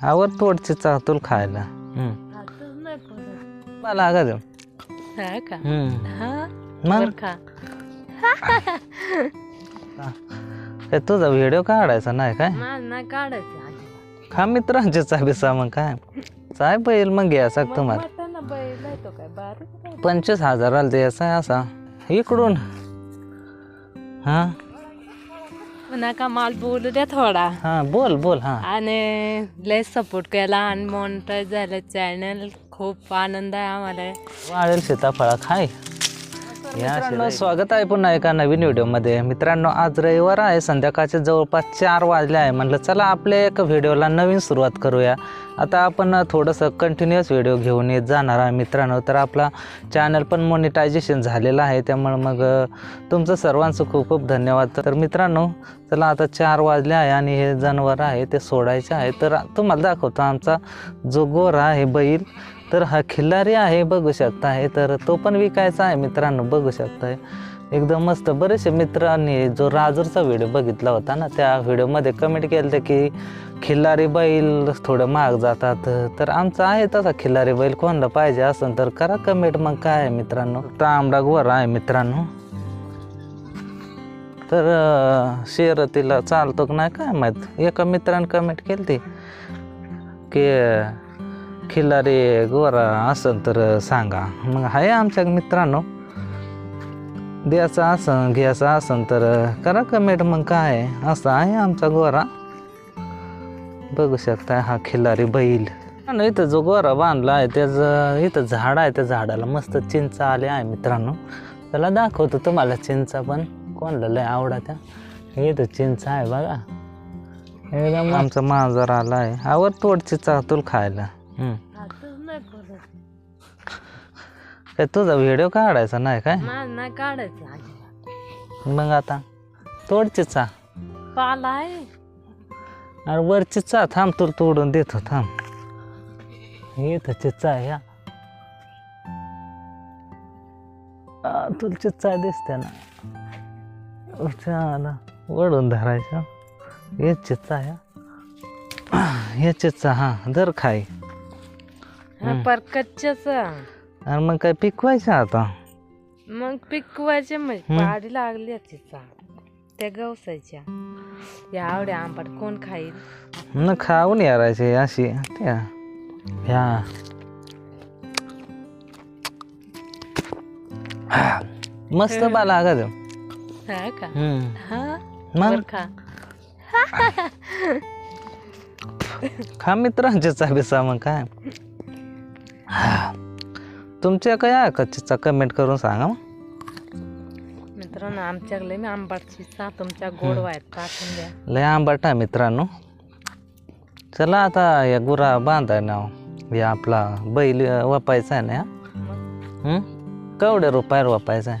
आवर तोडची चातुल खायला. मला का देऊ हा का? हम्म. हा? मग? बर का काय तुझा व्हिडिओ काढायचा नाही काय? माझ नाही काढायचं. अजिबात. खा मित्रांचे चाबीसा मग काय? चाय बैल मग घ्यायचा मग तुम्हाला. मटण बैल आहे तो काय? बारीक आहे. पंचवीस हजाराला द्यायचा आहे असा. इकडून. हा? नका माल बोलू द्या थोडा. हा बोल बोल हा. आणि लय सपोर्ट केला आणि मॉनिटाईज झालं चॅनल खूप आनंद आहे आम्हाला. वाळेल सीताफळा खाय. मित्रांनो. स्वागत आहे पुन्हा एका नवीन व्हिडिओमध्ये. मित्रांनो आज रविवार आहे संध्याकाळचे जवळपास चार वाजले आहे. म्हटलं चला आपल्या एक व्हिडिओला नवीन सुरुवात करूया. आता आपण थोडंसं कंटिन्युअस व्हिडिओ घेऊन येत जाणार आहे मित्रांनो. तर आपला चॅनल पण मोनिटायझेशन झालेलं आहे त्यामुळे मग तुमचं सर्वांचं खूप खूप धन्यवाद. तर मित्रांनो चला आता चार वाजले आहे आणि हे जनावर आहे ते सोडायचे आहे. तर तुम्हाला दाखवतो आमचा जो गोरा आहे बैल तर हा खिल्लारी आहे बघू शकता आहे तर तो पण विकायचा आहे मित्रांनो बघू शकताय एकदम मस्त. बरेचसे मित्रांनी जो राजूरचा व्हिडिओ बघितला होता ना त्या व्हिडिओमध्ये कमेंट केलं होतं की खिल्लारी बैल थोडं महाग जातात. तर आमचा आहे तसा खिल्लारी बैल कोणाला पाहिजे असेल तर करा कमेंट मग काय आहे मित्रांनो? तांबडा गोरा आहे मित्रांनो. तर अं, शर्यतीला चालतो का नाही काय माहीत. एका मित्रानं कमेंट केली ती की खिल्लारी गोरा असेल तर सांगा. मग आहे आमच्या मित्रांनो. द्यायचं असन घ्यायचं असन तर करा कमेंट मग काय. असं आहे आमचा गोरा. बघू शकता हा खिल्लारी बैल. आणि इथं जो गोरा बांधला आहे त्याचं इथं झाड आहे त्या झाडाला मस्त चिंच आले आहे मित्रांनो. त्याला दाखवतो तुम्हाला चिंचा पण. कोणाला लय आवडा त्या इथं चिंच आहे बघा. एकदम आमचा मांजर आला आहे आवर तोडची चातुल खायला. नाही करत. काय तुझा व्हिडिओ काढायचा नाही काय? माझ नाही काढायचं अजिबात. मग आता तोडची चा. पाला आहे. आणि वरची चा थांब तुला तोडून देतो थांब. इथं चिचा आहे या आ, तुला चिचा दिसते ना. छान वडून धरायचं. हे चिचा आहे हे. चिचा हा धर खाई. हा पर कच्च्याच. आणि मग काय पिकवायचं आता? मग पिकवायचे म्हणजे. पाडी लागली याची त्या गवसायच्या. या आवड्या आंबट कोण खाईल? न खाऊन यारायचे अशी. त्या. ह्या मस्त बाला देऊ हा का? हम्म. हा? मग? का खा. मित्रांचे चाबीसा मग काय? तुमच्या काय आहे का चिचा कमेंट करून सांगा मग. मित्रांनो आमच्याकडे मी आंबटची चा तुमच्या गोड वायत टाकून द्या. लय आंबाट आहे मित्रांनो. चला आता या गुरा बांधाय ना हे आपला बैल वापायचा आहे ना? मग हम्म? केवढ्या रुपयावर वापायचा आहे?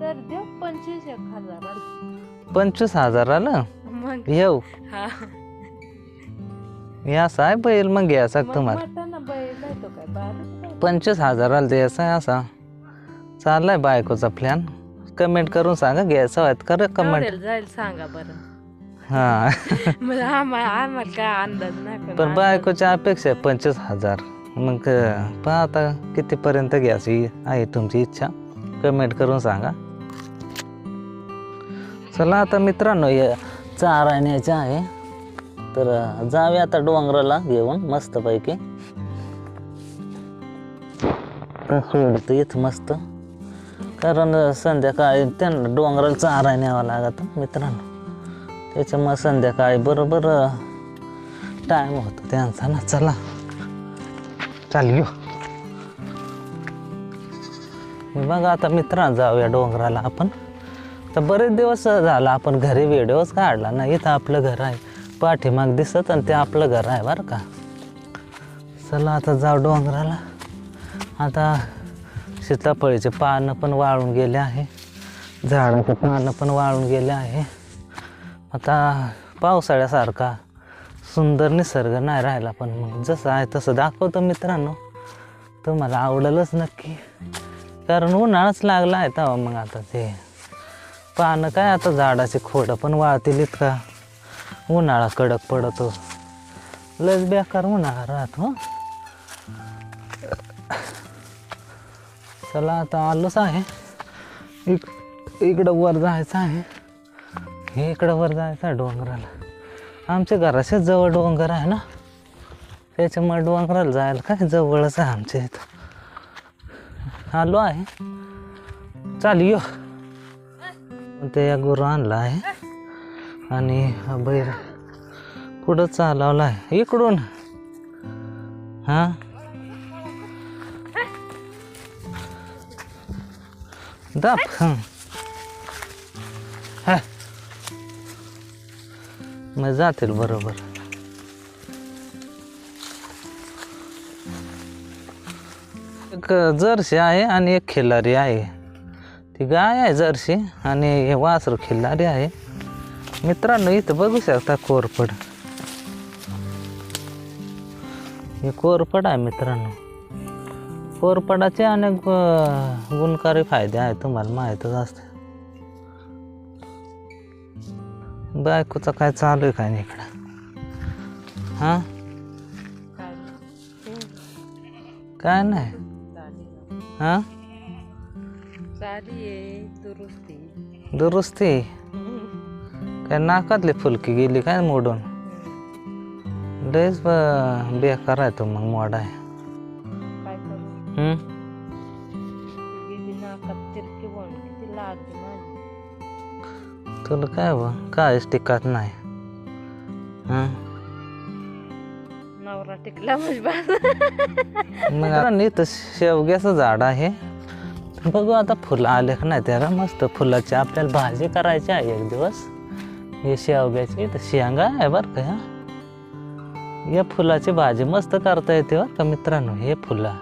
तर देऊ पंचवीस एक हजार पंचवीस हजाराला? मग येऊ. हा. हे असं आहे बैल मग घ्यायचा मग तुम्हाला. मटण बैल आहे तो काय बारीक आहे. पंचवीस हजाराला द्यायचा आहे असा. चाललाय बायकोचा प्लॅन कमेंट करून सांगा घ्यायचा आहे कर कमेंट जाईल सांगा बरं. हा. मला आम्हाला आम्हाला काय अंदाज नाही पण पण बायकोच्या अपेक्षा आहे पंचवीस हजार. मग अं, पहा आता कितीपर्यंत घ्यायची आहे तुमची इच्छा. कमेंट करून सांगा. चला आता मित्रांनो हे चारा न्यायचं आहे. तर जावे जाऊया आता डोंगराला घेऊन मस्तपैकी. सोडतो इथं मस्त. कारण संध्याकाळी त्यांना डोंगराला चारा न्यावा लागत मित्रांनो. त्याच्यामुळे संध्याकाळी बरोबर टाईम होतो त्यांचा ना. चला. चाल घेऊ हो. बघा आता मित्रांनो जाऊया डोंगराला आपण. तर बरेच दिवस झाला आपण घरी व्हिडिओच काढला ना इथं आपलं घर आहे. पाठीमाग दिसत आणि ते आपलं घर आहे बरं का. चला आता जाऊ डोंगराला. आता सीताफळीचे पानं पण वाळून गेले आहे. झाडाचे पानं पण वाळून गेले आहे. आता पावसाळ्यासारखा सुंदर निसर्ग नाही राहिला पण मग जसं आहे तसं दाखवतो मित्रांनो. तुम्हाला आवडेलच नक्की. कारण उन्हाळाच लागला आहे तेव्हा मग आता ते पानं काय आता झाडाचे खोडं पण वाळतील इतका. उन्हाळा कडक पडतो. लस बेकार उन्हाळा राहतो चला आता आलोच आहे. इक इकडं वर जायचं आहे. हे इकडं वर जायचं आहे डोंगराला. आमच्या घराच्या जवळ डोंगर आहे ना? त्याच्यामुळे डोंगराला जायला काय जवळच आहे आमच्या इथं. आलो आहे. चाल यो. ते गुरु आणला आहे. आणि हा पुढं चालवला आहे इकडून. हां? दाप. हं. हा. मग जातील बरोबर. एक जर्सी आहे आणि एक खिल्लारी आहे. ती गाय आहे जर्सी आणि हे वासरू खिल्लारी आहे. मित्रांनो इथं बघू शकता कोरपड हे कोरपड आहे मित्रांनो. कोरपडाचे अनेक गुणकारी फायदे आहेत तुम्हाला माहीतच असते. बायकोचं काय चालू आहे काय नाही इकडं? हां? काय नाही. हां? दुरुस्ती. दुरुस्ती? काय नाकातली फुलकी गेली काय मोडून? लयच ब- बेकार आहे तो मग मोडा आहे. काय करू? हम्म? गेली नाकात तिरकी बोन किती लागली माझी. तुला काय ब कायच टिकत नाही? हां? नवरा टिकला म्हणजे बस. मग आता इथं शेवग्याचं झाड आहे. बघू आता फुलं आले का नाही त्याला? मस्त फुलाची आपल्याला भाजी करायची आहे एक दिवस. हे शेवग्याची तर शेंगा आहे बरं का या फुलाची भाजी मस्त करता येते बरं का मित्रांनो हे फुलं.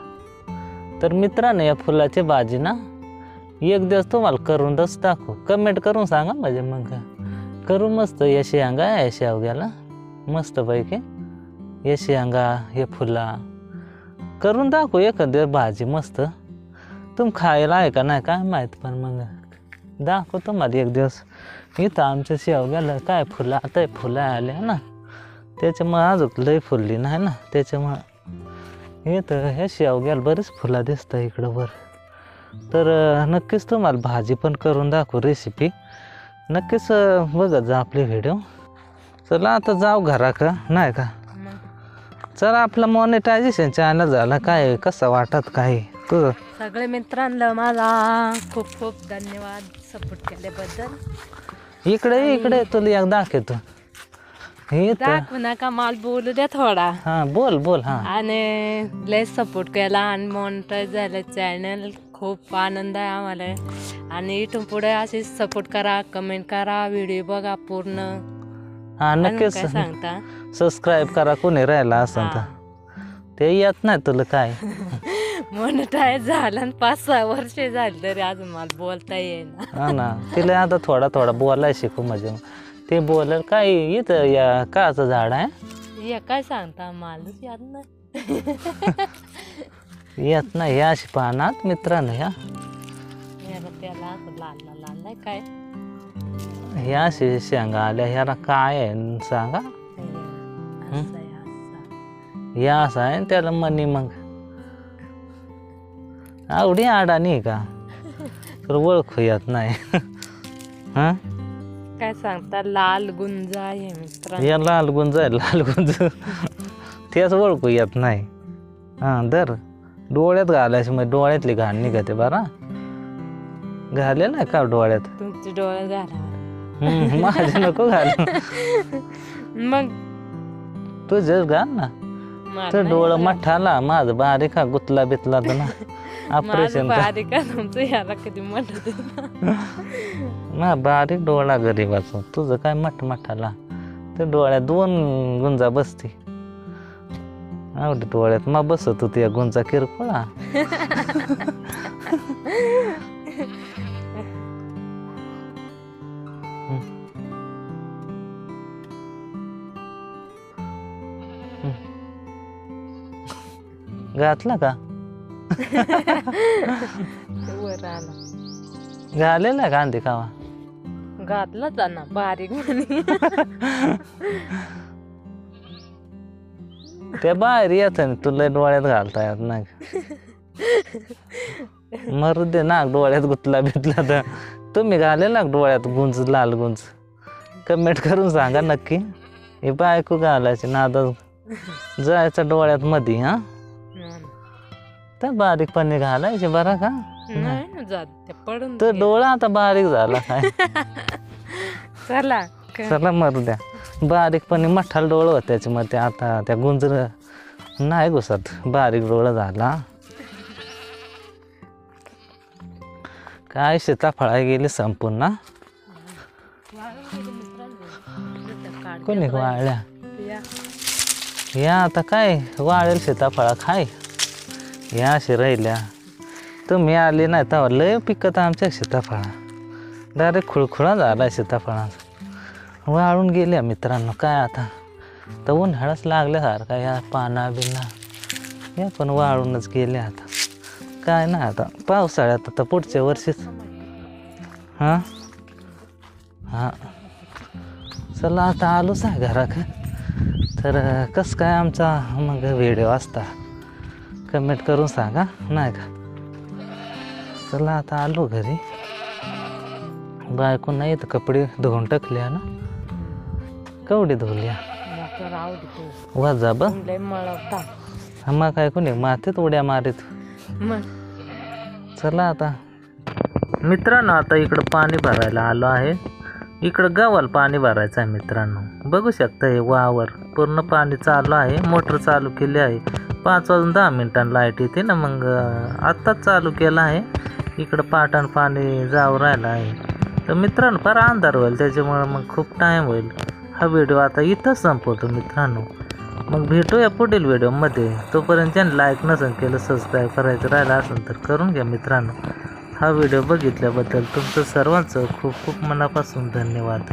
तर मित्रांनो या फुलाची भाजी ना एक दिवस तुम्हाला करून दस टाकू. कमेंट करून सांगा म्हणजे मग करू मस्त या शेंगा आहे शेवग्याला मस्तपैकी या शेंगा हे फुला. करून दाखवू एखाद्या भाजी मस्त. तुम खायला आहे का नाही काय माहीत पण मग दाखव तुम्हाला एक दिवस. इथं आमच्या शेवग्याला काय फुलं आता फुलं आले ना त्याच्यामुळं अजून लय फुलली नाही ना त्याच्यामुळं इथं ह्या शेवग्याला बरीच फुलं दिसतं इकडं वर. तर नक्कीच तुम्हाला भाजी पण करून दाखवू रेसिपी नक्कीच बघत जा आपले व्हिडिओ चला आता जाऊ घरा का नाही का? चला आपलं मॉनिटायझेशन चॅनल झालं काय कसं वाटत काय? तुझं सगळे मित्रांना मला खूप खूप धन्यवाद सपोर्ट केल्याबद्दल. इकडे इकडे तुला एक दाखवतो. हे तर दाखवू नका मला बोलू द्या थोडा. हा बोल बोल हा. आणि लय सपोर्ट केला आणि मॉनिटाईज झालं चॅनल खूप आनंद आहे आम्हाला. आणि इथून पुढे असे सपोर्ट करा कमेंट करा व्हिडिओ बघा पूर्ण. हा अजून नक्कीच. काय सांगता? सबस्क्राईब करा कोणी राहिला असं तर. ते येत नाही तुला काय. मॉनिटाईज झालं आणि पाच सहा वर्ष झाली तरी अजून मला बोलता येईना. हा ना. तिला आता थोडा थोडा बोलायला शिकू म्हणजे. ते बोलेल काय इथं या काचं झाड आहे? हे काय सांगता मालच याद नाही. येत नाही या अशी पानात मित्रांनो ह्या याला त्याला असं लाल लाल लाल नाही काय? ह्या अशी शेंगा आल्या ह्याला काय आहे सांगा. असं आहे, असं. या असं आहे त्याला मनी मग. आवडी अडाणी का? तर ओळखू येत नाही. हा? काय सांगता? लाल गुंजा आहे मित्र या लाल गुंज आहे लाल गुंज. तेच ओळखू येत नाही. हा दर डोळ्यात घालायची मग डोळ्यातली घाण निघते बरा. घाले नाही का डोळ्यात? तुमचे डोळे घाला माझे नको घाल. मग? तुझेच घाल ना. नाही डोळं. मठाला माझं बारीक हा गुतला बितला तर ना. माझं ऑपरेशन बारीक आहे, तुमचं याला कधी म्हणत ना बारीक डोळा गरीबाचा. तुझं काय मठ मठाला? ते डोळ्यात दोन गुंजा बसती. आवडी डोळ्यात. मग बसत होती या गुंजा किरकोळा. घातला का? वर आला घालेला कांदे कावा? घातलं ना बारीक म्हणे. ते बाहेर येत ना तुला डोळ्यात घालता येत नाही मरू दे नाक डोळ्यात गुतला बितला तर. तुम्ही घाले ना डोळ्यात गुंज लाल गुंज? कमेंट करून सांगा नक्की. हे बायको घालायची नादा जायचं डोळ्यात मध्ये हा? तर बारीकपणे घालायचे बरं का? नाही ना जात. ते पडून तर गेलं. डोळा आता बारीक झाला काय चला क- चला मरू द्या. बारीकपणे मठाल डोळं होतं त्याच्यामध्ये. आता त्या गुंजर नाही घुसत. बारीक डोळं झाला. काय सीताफळा गेली संपूर्ण. कोणी वाळल्या? या. या आता काय? वाळेल सीताफळा खाय. या अशी राहिल्या. तुम्ही आले नाही तर लय पिकत आमच्या सीताफळा. डायरेक्ट खुळखुळा झाला सीताफळाचा वाळून गेल्या मित्रांनो काय आता? तर उन्हाळाच लागल्यासारखा या पाना बिना. या पण वाळूनच गेल्या आता. काय ना आता पावसाळ्यात आता पुढच्या वर्षीच. हां? हां. चला आता आलोच आहे घराक तर कसं काय आमचा मग व्हिडिओ असता? कमेंट करून सांगा नाही का? चला आता आलो घरी. बायको नाही तर कपडे धुवून टाकल्या ना. कवडे धुवल्या वाजा बघ मग काय कोणी मातीत उड्या मारित? चला आता. मित्रांनो आता इकडं पाणी भरायला आलो आहे. इकडं गावाला पाणी भरायचं आहे मित्रांनो. बघू शकता हे वावर. पूर्ण पाणी चालू आहे मोटर चालू केली आहे. पाच वाजून दहा मिनिटांना लाइट येते ना मग आत्ताच चालू केलं आहे. इकडं पाटान पाणी जाऊ राहिलं आहे. तर मित्रांनो फार अंधार होईल त्याच्यामुळं मग खूप टाईम होईल. हा व्हिडिओ आता इथंच संपवतो मित्रांनो. मग भेटूया पुढील व्हिडिओमध्ये. तोपर्यंत ज्यांनी लाईक नसेल केलं सबस्क्राईब करायचं राहिलं असेल तर करून घ्या मित्रांनो. हा व्हिडिओ बघितल्याबद्दल तुमचं सर्वांचं खूप खूप मनापासून धन्यवाद.